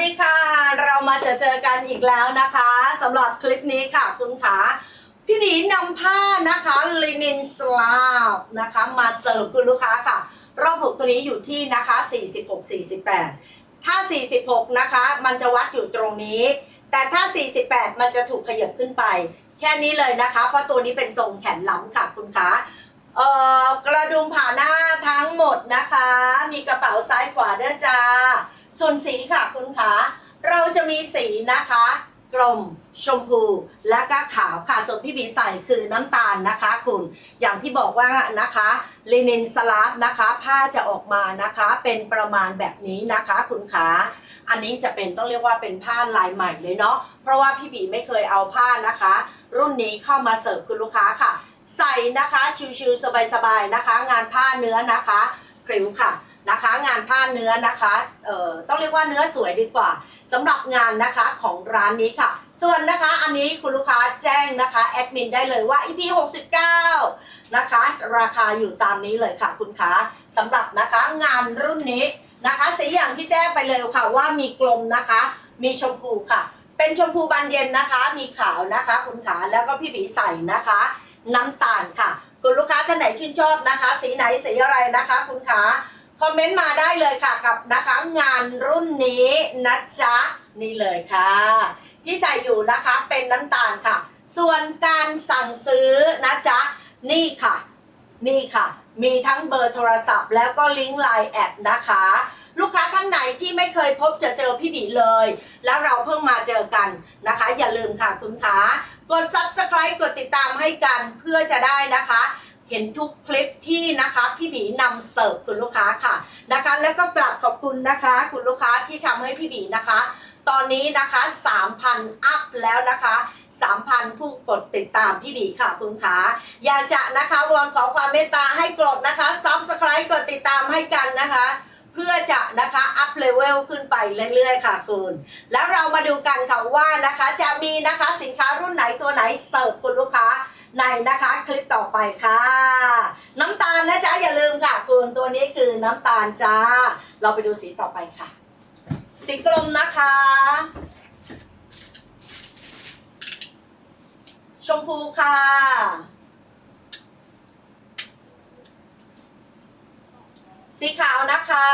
ดีค่ะ เรามาเจอเจอกันอีกแล้วนะคะสำหรับคลิปนี้ค่ะคุณขาพี่บีนำผ้านะคะลินินสลาบนะคะ มาเสิร์ฟคุณลูกค้าค่ะ รอบหกตัวนี้อยู่ที่นะคะ 46 48 ถ้า 46 นะคะ มันจะวัดอยู่ตรงนี้ แต่ถ้า 48 มันจะถูกขยับขึ้นไป แค่นี้เลยนะคะ เพราะตัวนี้เป็นทรงแขนล้ำค่ะคุณคะเอ่อกระดุมผ่าหน้าทั้งหมดนะคะ มีกระเป๋าซ้ายขวาด้วยจ้า ส่วนสีค่ะ คะเราจะมีสีนะคะ กลมชมพูและก็ขาวค่ะส่วนพี่บีใส่คือน้ำตาลนะคะคุณอย่างที่บอกว่านะคะลินินสลาฟนะคะ ผ้าจะออกมานะคะเป็นประมาณแบบนี้นะคะ คุณขาอันนี้จะเป็นต้องเรียกว่าเป็นผ้าลายใหม่เลยเนาะเพราะว่าพี่บีไม่เคยเอาผ้านะคะ รุ่นนี้เข้ามาเสิร์ฟคุณลูกค้าค่ะ ใส่นะคะชิวๆสบายๆนะคะ งานผ้าเนื้อนะคะพริ้วค่ะ นะคะ งานผ้าเนื้อนะคะเอ่อต้องเรียกว่าเนื้อสวยดีกว่าสำหรับงานนะคะของร้านนี้ค่ะ ส่วนนะคะอันนี้คุณลูกค้าแจ้งนะคะแอดมินได้เลยว่า EP 69นะคะราคาอยู่ตามนี้เลยค่ะคุณคะสำหรับนะคะงานรุ่นนี้นะคะสีอย่างที่แจ้งไปเลยค่ะว่ามีกลมนะคะ มีชมพูค่ะ เป็นชมพูบานเย็นนะคะ มีขาวนะคะคุณขาแล้วก็พี่บีใส่นะคะ น้ำตาลค่ะ คุณลูกค้าท่านไหนชื่นชอบนะคะ สีไหนสีอะไรนะคะ คุณขา คอมเมนต์มาได้เลยค่ะกับนะคะงานรุ่นนี้นะจ๊ะนี่เลยค่ะ ที่ใส่อยู่นะคะเป็นน้ำตาลค่ะ ส่วนการสั่งซื้อนะจ๊ะนี่ค่ะ นี่ค่ะ มีทั้งเบอร์โทรศัพท์ แล้วก็ลิงก์ไลน์แอดนะคะ ลูกค้าท่านไหนที่ไม่เคยพบเจอเจอพี่บีเลย แล้วเราเพิ่งมาเจอกันนะคะ อย่าลืมค่ะคุณขากด subscribe กดติดตามให้กันเพื่อจะได้นะคะ เห็นทุกคลิปที่นะคะพี่บีนำเสิร์ฟคุณลูกค้าค่ะนะคะ แล้วก็กราบขอบคุณนะคะ คุณลูกค้าที่ทำให้พี่บีนะคะ ตอนนี้นะคะ 3,000 อัพแล้วนะคะ 3,000 ผู้กดติดตามพี่บีค่ะคุณขาอยากจะนะคะวอนขอความเมตตาให้กดนะคะ subscribe กดติดตามให้กันนะคะเพื่อจะนะคะอัพเลเวลขึ้นไปเรื่อยๆค่ะคุณแล้วเรามาดูกันค่ะว่านะคะจะมีนะคะสินค้ารุ่นไหนตัวไหนเสิร์ฟคุณลูกค้า ในนะคะคลิปต่อไปค่ะ น้ำตาลนะจ๊ะอย่าลืมค่ะ คุณตัวนี้คือน้ำตาลจ้า เราไปดูสีต่อไปค่ะ สีกลมนะคะ ชมพูค่ะ สีขาวนะคะ